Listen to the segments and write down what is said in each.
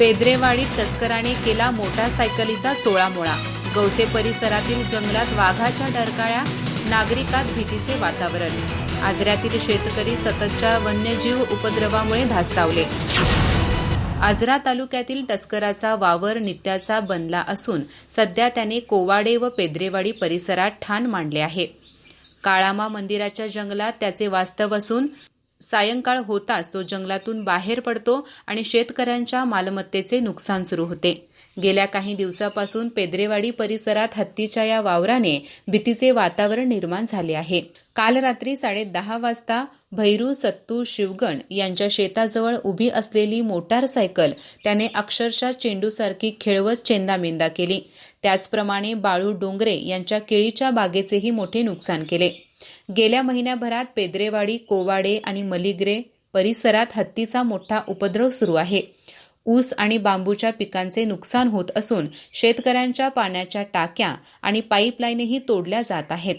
पेद्रेवाडीत तस्कराने केला मोटारसायकलीचा चोळामोळा. गौसे परिसरातील जंगलात वाघाच्या डरकाळ्या नागरिकात भीतीचे वातावरण. आजऱ्यातील शेतकरी सततच्या वन्यजीव उपद्रवामुळे धास्तावले. आजरा तालुक्यातील तस्कराचा वावर नित्याचा बनला असून सध्या त्याने कोवाडे व पेद्रेवाडी परिसरात ठाण मांडले आहे. काळामा मंदिराच्या जंगलात त्याचे वास्तव असून सायंकाळ होताच तो जंगलातून बाहेर पडतो आणि शेतकऱ्यांच्या मालमत्तेचे नुकसान सुरू होते. गेल्या काही दिवसापासून पेद्रेवाडी परिसरात हत्तीच्या या वावराने भीतीचे वातावरण निर्माण झाले आहे. काल रात्री साडेदहा वाजता भैरू सत्तू शिवगण यांच्या शेताजवळ उभी असलेली मोटारसायकल त्याने अक्षरशः चेंडूसारखी खेळवत चेंदामेंदा केली. त्याचप्रमाणे बाळू डोंगरे यांच्या केळीच्या बागेचेही मोठे नुकसान केले. गेल्या महिन्याभरात पेद्रेवाडी कोवाडे आणि मलिग्रे परिसरात हत्तीचा मोठा उपद्रव सुरू आहे. ऊस आणि बांबूच्या पिकांचे नुकसान होत असून शेतकऱ्यांच्या पाण्याच्या टाक्या आणि पाईपलाईनही तोडल्या जात आहेत.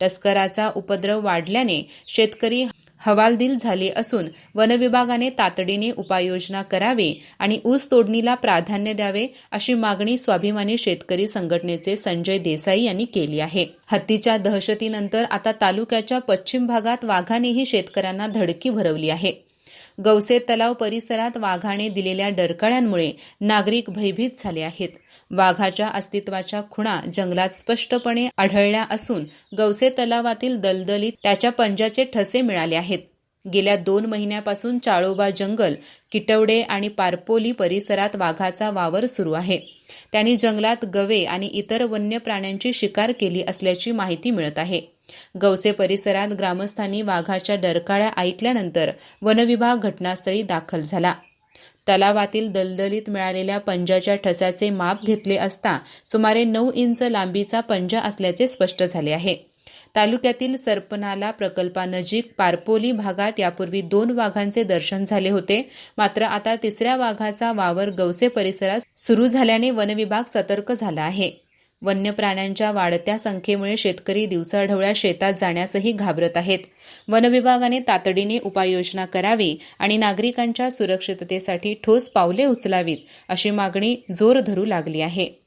तस्कराचा उपद्रव वाढल्याने शेतकरी हवालदिल झाले असून वनविभागाने तातडीने उपाययोजना करावी आणि ऊस तोडणीला प्राधान्य द्यावे अशी मागणी स्वाभिमानी शेतकरी संघटनेचे संजय देसाई यांनी केली आहे. हत्तीच्या दहशतीनंतर आता तालुक्याच्या पश्चिम भागात वाघानेही शेतकऱ्यांना धडकी भरवली आहे. गौसे तलाव परिसरात वाघाने दिलेल्या डरकाळ्यांमुळे नागरिक भयभीत झाले आहेत. वाघाच्या अस्तित्वाच्या खुणा जंगलात स्पष्टपणे आढळल्या असून गवसे तलावातील दलदलीत त्याच्या पंजाचे ठसे मिळाले आहेत. गेल्या दोन महिन्यापासून चाळोबा जंगल किटवडे आणि पारपोली परिसरात वाघाचा वावर सुरू आहे. त्यांनी जंगलात गवे आणि इतर वन्य प्राण्यांची शिकार केली असल्याची माहिती मिळत आहे. गवसे परिसरात ग्रामस्थांनी वाघाच्या डरकाळ्या ऐकल्यानंतर वनविभाग घटनास्थळी दाखल झाला. तलावातील दलदलीत मिळालेल्या पंजाच्या ठसाचे माप घेतले असता सुमारे नऊ इंच लांबीचा पंजा असल्याचे स्पष्ट झाले आहे. तालुक्यातील सरपनाला प्रकल्पानजीक पारपोली भागात यापूर्वी दोन वाघांचे दर्शन झाले होते. मात्र आता तिसऱ्या वाघाचा वावर गवसे परिसरात सुरू झाल्याने वनविभाग सतर्क झाला आहे. वन्य प्राण्यांच्या वाढत्या संख्येमुळे शेतकरी दिवसाढवळ्या शेतात जाण्यासही घाबरत आहेत. वनविभागाने तातडीने उपाययोजना करावी आणि नागरिकांच्या सुरक्षिततेसाठी ठोस पावले उचलावीत अशी मागणी जोर धरू लागली आहे.